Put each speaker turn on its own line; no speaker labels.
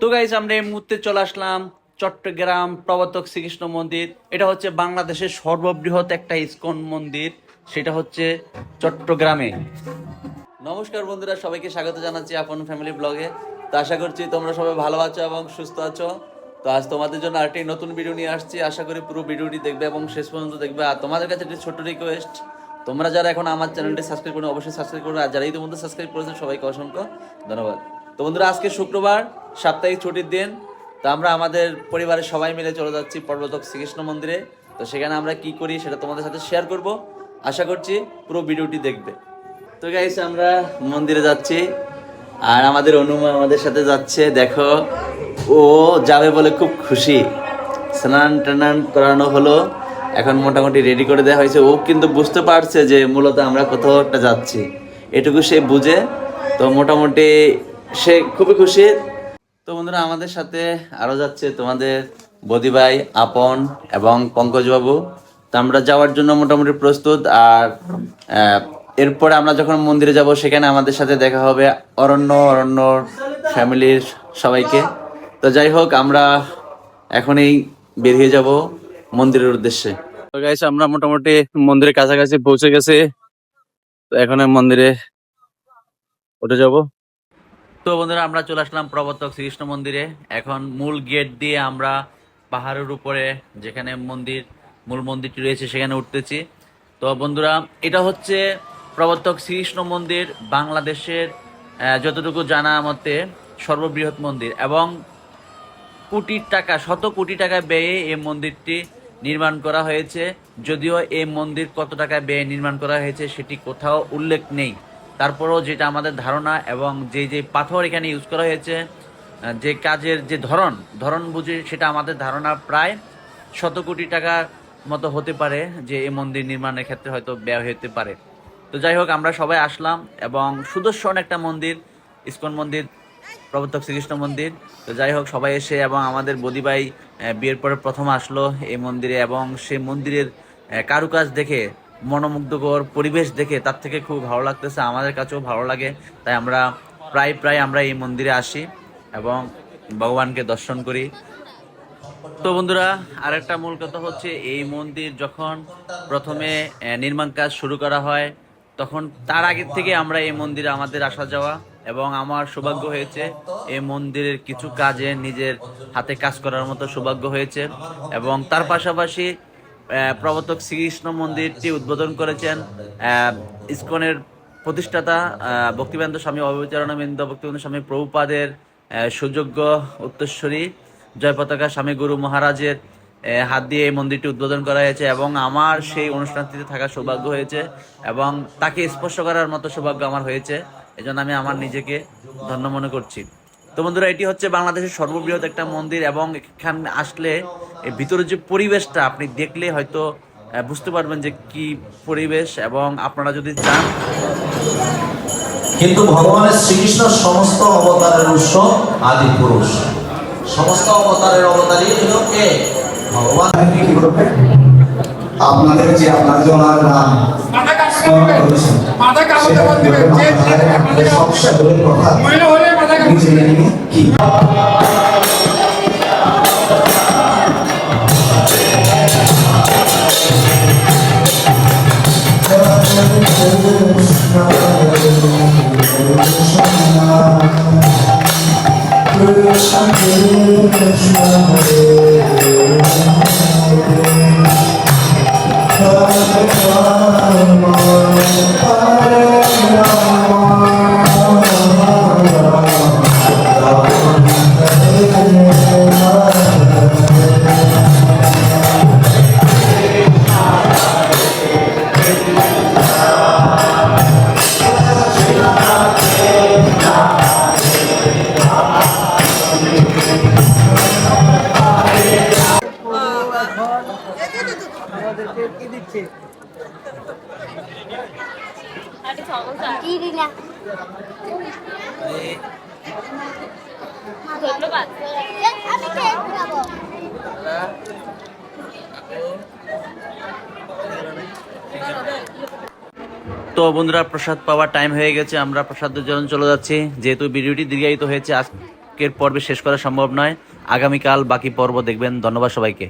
তো গাইজ আমরা এই মুহূর্তে চলে আসলাম চট্টগ্রাম প্রবর্তক শ্রীকৃষ্ণ মন্দির। এটা হচ্ছে বাংলাদেশের সর্ববৃহৎ একটা ইস্কন মন্দির। সেটা হচ্ছে চট্টগ্রামে। নমস্কার বন্ধুরা, সবাইকে স্বাগত জানাচ্ছি আপন ফ্যামিলি ব্লগে তো আশা করছি তোমরা সবাই ভালো আছো এবং সুস্থ আছো। তো আজ তোমাদের জন্য আরেকটি নতুন ভিডিও নিয়ে আসছি। আশা করি পুরো ভিডিওটি দেখবে এবং শেষ পর্যন্ত দেখবে। আর তোমাদের কাছে একটি ছোট্ট রিকোয়েস্ট তোমরা যারা এখন আমার চ্যানেলটি সাবস্ক্রাইব করো অবশ্যই সাবস্ক্রাইব করো। আর যারা ইতিমধ্যে সাবস্ক্রাইব করেছেন, সবাইকে অসংখ্য ধন্যবাদ। তো বন্ধুরা, আজকে শুক্রবার সাপ্তাহিক ছুটির দিন, তো আমরা আমাদের পরিবারের সবাই মিলে চলে যাচ্ছি পর্বতক শ্রীকৃষ্ণ মন্দিরে। তো সেখানে আমরা কি করি সেটা তোমাদের সাথে শেয়ার করব। আশা করছি পুরো ভিডিওটি দেখবে। তো গাইস আমরা মন্দিরে যাচ্ছি, আর আমাদের অনুমা আমাদের সাথে যাচ্ছে। দেখো, ও যাবে বলে খুব খুশি। স্নান টানান করানো হলো। এখন মোটামুটি রেডি করে দেওয়া হয়েছে। ও কিন্তু বুঝতে পারছে যে মূলত আমরা কোথাও একটা যাচ্ছি। এটুকু সে বুঝে। তো মোটামুটি সে খুবই খুশি। তো বন্ধুরা, আমাদের সাথে আরও যাচ্ছে তোমাদের বদি ভাই আপন এবং পঙ্কজবাবু। তো আমরা যাওয়ার জন্য মোটামুটি প্রস্তুত আর এরপরে আমরা যখন মন্দিরে যাব, সেখানে আমাদের সাথে দেখা হবে অরণ্য অরণ্য ফ্যামিলির সবাইকে। তো যাই হোক, আমরা এখনই বেরিয়ে যাব মন্দিরের উদ্দেশ্যে। তো আমরা মোটামুটি মন্দিরের কাছাকাছি পৌঁছে গেছি। তো এখন মন্দিরে উঠে যাব। তো বন্ধুরা, আমরা চলে আসলাম প্রবর্তক শ্রীকৃষ্ণ মন্দিরে। এখন মূল গেট দিয়ে আমরা পাহাড়ের উপরে, যেখানে মন্দির, মূল মন্দিরটি রয়েছে, সেখানে উঠতেছি। তো বন্ধুরা, এটা হচ্ছে প্রবর্তক শ্রীকৃষ্ণ মন্দির, বাংলাদেশের যতটুকু জানা মতে সর্ববৃহৎ মন্দির। এবং কোটি টাকা, শত কোটি টাকা ব্যয়ে এই মন্দিরটি নির্মাণ করা হয়েছে। যদিও এই মন্দির কত টাকা ব্যয়ে নির্মাণ করা হয়েছে, সেটি কোথাও উল্লেখ নেই। তারপরেও যেটা আমাদের ধারণা এবং যে যে পাথর এখানে ইউজ করা হয়েছে যে কাজের যে ধরন ধরন বুঝে সেটা আমাদের ধারণা প্রায় শত কোটি টাকার মতো হতে পারে যে এই মন্দির নির্মাণের ক্ষেত্রে হয়তো ব্যয় হতে পারে। তো যাই হোক, আমরা সবাই আসলাম এবং সুদর্শন একটা মন্দির, ইস্কন মন্দির, প্রবর্তক শ্রীকৃষ্ণ মন্দির। তো যাই হোক, সবাই এসে এবং আমাদের বদিবাই বিয়ের পরে প্রথম আসলো এই মন্দিরে এবং সেই মন্দিরের কারুকাজ দেখে মনোমুগ্ধকর পরিবেশ দেখে তার থেকে খুব ভালো লাগতেছে, আমাদের কাছেও ভালো লাগে। তাই আমরা প্রায় প্রায় আমরা এই মন্দিরে আসি এবং ভগবানকে দর্শন করি। তো বন্ধুরা, আরেকটা মূল কথা হচ্ছে এই মন্দির যখন প্রথমে নির্মাণ কাজ শুরু করা হয়, তখন তার আগে থেকে আমরা এই মন্দিরে আমাদের আসা যাওয়া এবং আমার সৌভাগ্য হয়েছে, এই মন্দিরের কিছু কাজে নিজের হাতে কাজ করার মতো সৌভাগ্য হয়েছে এবং তার পাশাপাশি প্রবর্তক শ্রীকৃষ্ণ মন্দিরটি উদ্বোধন করেছেন ইসকনের প্রতিষ্ঠাতা ভক্তিবেন্দ্র স্বামী অবিচারণাবিন্দ ভক্তিবেন্দ্র স্বামী প্রভুপাদের সুযোগ্য উত্তরস্বরী জয় পতাকা স্বামী গুরু মহারাজের হাত দিয়ে এই মন্দিরটি উদ্বোধন করা হয়েছে এবং আমার সেই অনুষ্ঠানটিতে থাকার সৌভাগ্য হয়েছে এবং তাকে স্পর্শ করার মতো সৌভাগ্য আমার হয়েছে। এজন্য আমি আমার নিজেকে ধন্য মনে করছি। তো বন্ধুরা এটি হচ্ছে বাংলাদেশের সর্ববৃহৎ একটা মন্দির এবং এখানে আসলে এর ভিতরে যে পরিবেশটা আপনি দেখলে হয়তো বুঝতে পারবেন যে কি পরিবেশ এবং আপনারা যদি চান।
কিন্তু ভগবানের শ্রীকৃষ্ণ সমস্ত অবতারের উৎস আদি পুরুষ। সমস্ত অবতারের অবতারই হলো কে? ভগবান।
আপনাদের যে আপনাদের যে ওনার নাম স্মরণ
মাথা কামাতে
সেটা
বলতে
করবেন
যে
আপনাদের আপনাদের সমস্যা দূরের কথা।
মহিলা হলে মাথা
আপনি
কামাতে
জেনে নিন
ধন্যবাদ।
তো বন্ধুরা প্রসাদ পাওয়ার টাইম হয়ে গেছে আমরা প্রসাদের জন্য চলে যাচ্ছি। যেহেতু ভিডিওটি দীর্ঘায়িত হয়েছে আজকের পর্বে শেষ করা সম্ভব নয়। আগামীকাল বাকি পর্ব দেখবেন। ধন্যবাদ সবাইকে।